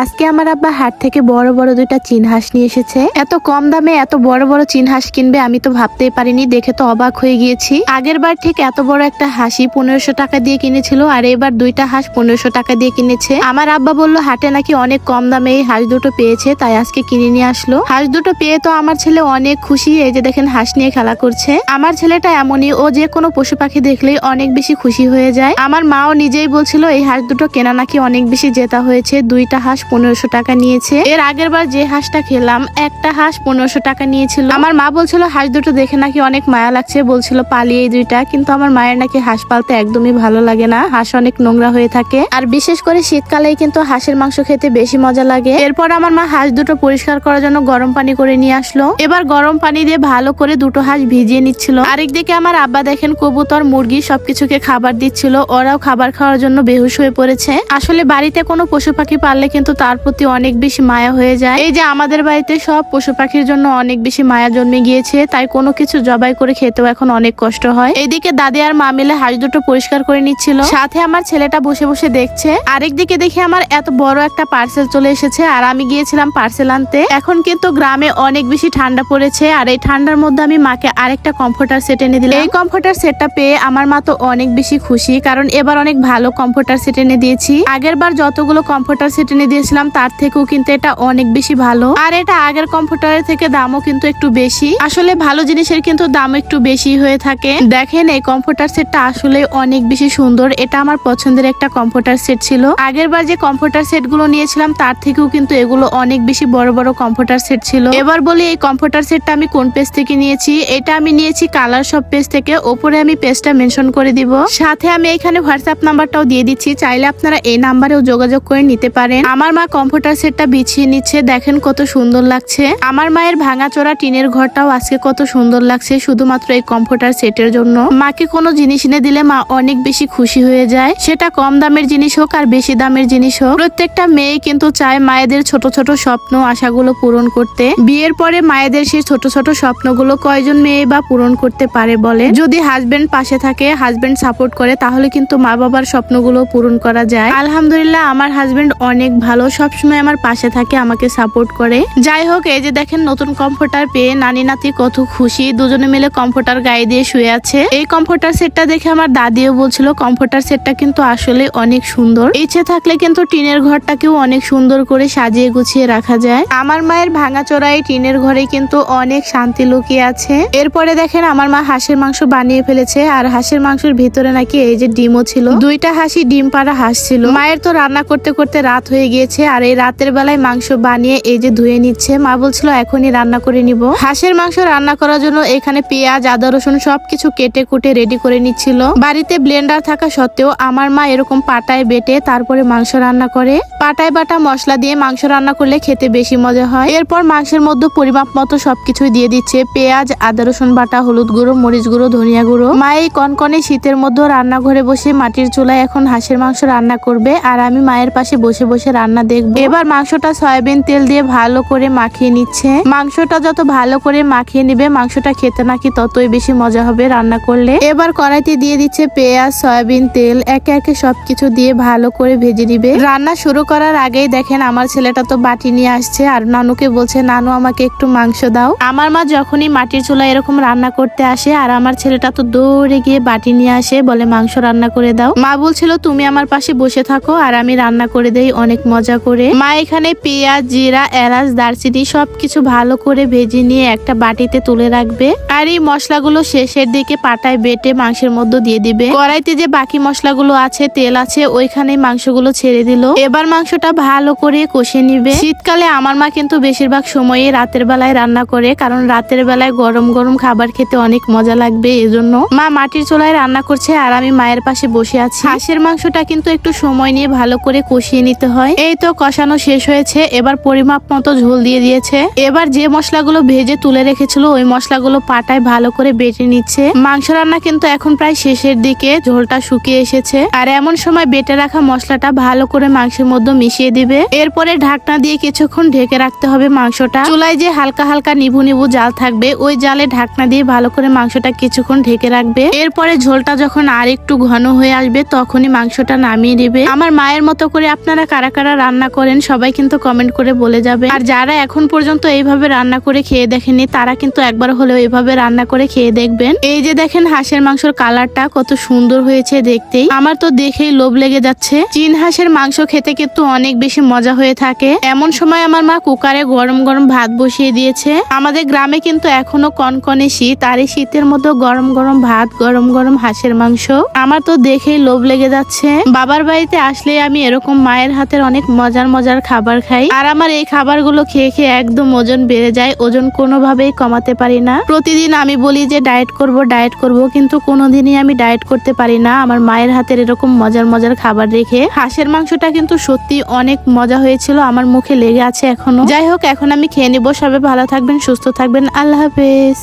আজকে আমার আব্বা হাট থেকে বড় বড় দুইটা চিন হাঁস নিয়ে এসেছে। এত কম দামে এত বড় বড় চিন হাঁস কিনবে আমি তো ভাবতেই পারিনি, দেখে তো অবাক হয়ে গিয়েছি। আগের বার ঠিক এত বড় একটা হাসি পনেরোশো টাকা দিয়ে কিনেছিল, আর এবার দুইটা হাঁস পনেরোশো টাকা দিয়ে কিনেছে। আমার আব্বা বলল, হাটে নাকি অনেক কম দামে এই হাঁস দুটো পেয়েছে, তাই আজকে কিনে নিয়ে আসলো। হাঁস দুটো পেয়ে তো আমার ছেলে অনেক খুশি, এই যে দেখেন হাঁস নিয়ে খেলা করছে। আমার ছেলেটা এমনই, ও যে কোনো পশু পাখি দেখলেই অনেক বেশি খুশি হয়ে যায়। আমার মাও নিজেই বলছিল, এই হাঁস দুটো কেনা নাকি অনেক বেশি জেতা হয়েছে, দুইটা হাঁস পনেরোশো টাকা নিয়েছে। এর আগের বার যে হাঁসটা খেলাম, একটা হাঁস পনেরোশো টাকা নিয়েছিল। আমার মা বলছিল, হাঁস দুটো দেখে নাকি অনেক মায়া লাগছে। বলছিল পালিয়ে দুইটা। কিন্তু আমার মায়ের নাকি হাঁস পালতে একদমই ভালো লাগে না। হাঁস অনেক নোংরা হয়ে থাকে। আর বিশেষ করে শীতকালে কিন্তু হাঁসের মাংস খেতে বেশি মজা লাগে। এরপর আমার মা হাঁস দুটো পরিষ্কার করার জন্য গরম পানি করে নিয়ে আসলো। এবার গরম পানি দিয়ে ভালো করে দুটো হাঁস ভিজিয়ে নিচ্ছিল। আরেকদিকে আমার আব্বা দেখেন, কবুতর, মুরগি সবকিছুকে খাবার দিচ্ছিল। ওরাও খাবার খাওয়ার জন্য বেহুশ হয়ে পড়েছে। আসলে বাড়িতে কোনো পশু পাখি পাললে কিন্তু তার প্রতি অনেক বেশি মায়া হয়ে যায়। এই যে আমাদের বাড়িতে সব পশু পাখির জন্য অনেক বেশি মায়া জন্মে গিয়েছে, তাই কোনো কিছু জবাই করে খেতেও এখন অনেক কষ্ট হয়। এইদিকে দাদি আর মা মিলে হাঁস দুটো পরিষ্কার করে নিচ্ছিল। সাথে আমার ছেলেটা বসে বসে দেখছে। আরেকদিকে দেখে আমার এত বড় একটা পার্সেল চলে এসেছে, আর আমি গিয়েছিলাম পার্সেল আনতে। এখন কিন্তু গ্রামে অনেক বেশি ঠান্ডা পড়েছে, আর এই ঠান্ডার মধ্যে আমি মাকে আরেকটা কমফোর্টার সেট এনে দিলাম। এই কমফোর্টার সেটটা পেয়ে আমার মা তো অনেক বেশি খুশি, কারণ এবার অনেক ভালো কমফোর্টার সেট এনে দিয়েছি। আগের বার যতগুলো কমফোর্টার সেট এনে দিয়েছিলাম তার থেকেও কিন্তু এটা অনেক বেশি ভালো। আর এটা আগের কম্পিউটারের থেকে দামও কিন্তু একটু বেশি। আসলে ভালো জিনিসের কিন্তু দাম একটু বেশি হয়ে থাকে। দেখেন, এই কমফোর্টার সেটটা আসলে অনেক বেশি সুন্দর। এটা আমার পছন্দের একটা কম্পিউটার সেট ছিল। আগের বার যে কম্পিউটার সেটগুলো নিয়েছিলাম, তার থেকেও কিন্তু এগুলো অনেক বেশি বড় বড় কম্পিউটার সেট ছিল। এবার বলি, এই কমফোর্টার সেটটা আমি কোন পেজ থেকে নিয়েছি? এটা আমি নিয়েছি কালার সব পেজ থেকে। ওপরে আমি পেজটা মেনশন করে দিব। সাথে আমি এখানে হোয়াটসঅ্যাপ নাম্বারটাও দিয়ে দিচ্ছি। চাইলে আপনারা এই নাম্বারেও যোগাযোগ করে নিতে পারেন। আমার মা কমফোর্টার সেটটা বিছিয়ে নিচ্ছে, দেখেন কত সুন্দর লাগছে। আমার মায়ের ভাঙাচোরা টিনের ঘরটাও আজকে কত সুন্দর লাগছে, শুধুমাত্র এই কমফোর্টার সেটের জন্য। মাকে কোনো জিনিস এনে দিলে মা অনেক বেশি খুশি হয়ে যায়। সেটা কম দামের জিনিস হোক আর বেশি দামের জিনিস হোক। প্রত্যেকটা মেয়ে কিন্তু চায় মায়েদের ছোট ছোট স্বপ্ন, আশাগুলো পূরণ করতে। বিয়ের পরে মায়েদের সেই ছোট ছোট স্বপ্নগুলো কয়জন মেয়ে বা পূরণ করতে পারে বলে? যদি হাজবেন্ড পাশে থাকে হাজবেন্ড সাপোর্ট করে, তাহলে কিন্তু মা বাবার স্বপ্নগুলো পূরণ করা যায়। আলহামদুলিল্লাহ, আমার হাজবেন্ড অনেক ভালো সবসময় আমার পাশে থাকে, আমাকে সাপোর্ট করে। যাই হোক, এই যে দেখেন নতুন কমফোর্টার পেয়ে নানি, নাতি কত খুশি। দুজনে মিলে কমফোর্টার গায়ে দিয়ে শুয়ে আছে। এই কমফোর্টার সেটটা দেখে আমার দাদিও বলছিল কমফোর্টার সেটটা কিন্তু আসলে অনেক সুন্দর। ইচ্ছে থাকলে কিন্তু টিনের ঘরটাকেও অনেক সুন্দর করে সাজিয়ে গুছিয়ে রাখা যায়। আমার মায়ের ভাঙাচোরা এই টিনের ঘরে কিন্তু অনেক শান্তি লুকিয়ে আছে। এরপরে দেখেন আমার মা হাঁসের মাংস বানিয়ে ফেলেছে, আর হাঁসের মাংসের ভিতরে নাকি এই যে ডিমও ছিল। দুইটা হাসি ডিম পাড়া হাঁস ছিল। মায়ের তো রান্না করতে করতে রাত হয়ে গিয়েছে। আর এই রাতের বেলায় মাংস বানিয়ে এই যে ধুয়ে নিচ্ছে, মা বলছিল এখনই রান্না করে নিব। হাঁসের মাংস রান্না করার জন্য এখানে পেঁয়াজ, আদা, রসুন সবকিছু কেটে কুটে রেডি করে নিচ্ছিল। বাড়িতে ব্লেন্ডার থাকা সত্ত্বেও আমার মা এরকম পাটায় বেটে তারপরে মাংস রান্না করে। পাটায় বাটা মশলা দিয়ে মাংস রান্না করলে খেতে বেশি মজা হয়। এরপর মাংসের মধ্যে পরিমাপ মতো সবকিছুই দিয়ে দিচ্ছে। পেঁয়াজ, আদা, রসুন বাটা, হলুদ গুঁড়ো, মরিচ গুঁড়ো, ধনিয়া গুঁড়ো। মা এই কনকনে শীতের মধ্যে রান্নাঘরে বসে মাটির চুলায় এখন হাঁসের মাংস রান্না করবে আর আমি মায়ের পাশে বসে বসে রান্না দেখব। এবার মাংসটা সয়াবিন তেল দিয়ে ভালো করে মাখিয়ে নিচ্ছে। মাংসটা যত ভালো করে মাখিয়ে নিবে, মাংসটা খেতে নাকি ততই বেশি মজা হবে রান্না করলে। এবার কড়াইতে দিয়ে দিচ্ছে পেঁয়াজ, সয়াবিন তেল, একে একে সবকিছু দিয়ে ভালো করে ভেজে নিবে। রান্না শুরু করার আগেই দেখেন আমার ছেলেটা তো বাটি নিয়ে আসছে আর নানুকে বলছে, নানু, আমাকে একটু মাংস দাও। আমার মা যখনই মাটির চুলা এরকম রান্না করতে আসে আর আমার ছেলেটা তো দৌড়ে গিয়ে বাটি নিয়ে আসে, বলে, মাংস রান্না করে দাও। মা বলছিল, তুমি আমার পাশে বসে থাকো আর আমি রান্না করে দেই, অনেক মজা করে। মা এখানে পেঁয়াজ, জিরা, এলাচ, দারচিনি সবকিছু ভালো করে ভেজে নিয়ে একটা বাটিতে তুলে রাখবে। আর এই মশলাগুলো শেষের দিকে পাটায় বেটে মাংসের মধ্যে দিয়ে দিবে। কড়াইতে যে বাকি মশলাগুলো আছে, তেল আছে ওইখানে মাংসগুলো ছেড়ে দিল। এবার মাংসটা ভালো করে কষে নিবে। শীতকালে আমার মা কিন্তু বেশিরভাগ সময়ে রাতের বেলায় রান্না করে, কারণ রাতের বেলায় গরম গরম খাবার খেতে অনেক মজা লাগবে এজন্য। মা মাটির চুলায় রান্না করছে আর আমি মায়ের পাশে বসে আছি। হাঁসের মাংসটা কিন্তু একটু সময় নিয়ে ভালো করে কষিয়ে নিতে হয়। এই তো কষানো শেষ হয়েছে, এবার পরিমাপ মতো ঝোল দিয়ে দিয়েছে। এবার যে মশলাগুলো ভেজে তুলে রেখেছিল, ওই মশলাগুলো পাটায় ভালো করে বেটে নিচ্ছে। মাংস রান্না কিন্তু এখন প্রায় শেষের দিকে, ঝোলটা শুকিয়ে এসেছে। আর এমন সময় বেটে রাখা মশলাটা ভালো করে মাংসের মধ্যে মিশিয়ে দিবে। এরপরে ঢাকনা দিয়ে কিছুক্ষণ ঢেকে রাখতে হবে মাংসটা। চুলায় যে হালকা হালকা নিভু নিভু জাল থাকবে, ওই জালে ঢাকনা দিয়ে ভালো করে মাংসটা কিছুক্ষণ ঢেকে রাখবে। এরপরে ঝোলটা যখন আর একটু ঘন হয়ে আসবে, তখনই মাংসটা নামিয়ে দিবে আমার মায়ের মতো করে আপনারা কারা কারা রান্না করেন, সবাই কিন্তু কমেন্ট করে বলে যাবে। আর যারা এখন পর্যন্ত এইভাবে রান্না করে খেয়ে দেখেনি তারা কিন্তু একবার হলেও এইভাবে রান্না করে খেয়ে দেখবেন। এই যে দেখেন হাঁসের মাংসের কালারটা কত সুন্দর হয়েছে দেখতেই। আমার তো দেখেই লোভ লেগে যাচ্ছে। চীন হাঁসের মাংস খেতে কিন্তু অনেক বেশি মজা হয়ে থাকে। এমন সময় আমার মা কুকারে গরম গরম ভাত বসিয়ে দিয়েছে। আমাদের গ্রামে কিন্তু এখনও কনকনে শীত, আর এই শীতের মধ্যে গরম গরম ভাত, গরম গরম হাঁসের মাংস। আমার তো দেখেই লোভ লেগে যাচ্ছে। বাবার বাড়িতে আসলে আমি এরকম মায়ের হাতের অনেক মজার মজার খাবার খাই। আর আমার এই খাবারগুলো খেয়ে খেয়ে একদম ওজন বেড়ে যায়, ওজন কোনোভাবেই কমাতে পারি না। প্রতিদিন আমি বলি যে, ডায়েট করব ডায়েট করব। কিন্তু কোনোদিনই আমি ডায়েট করতে পারি না। আমার মায়ের হাতের এরকম মজার মজার খাবার রেখে। হাঁসের মাংসটা কিন্তু সত্যি অনেক মজা হয়েছিল, আমার মুখে লেগে আছে এখনও। যাই হোক, এখন আমি খেয়ে নিবো। সবাই ভালো থাকবেন, সুস্থ থাকবেন। আল্লাহ হাফেজ।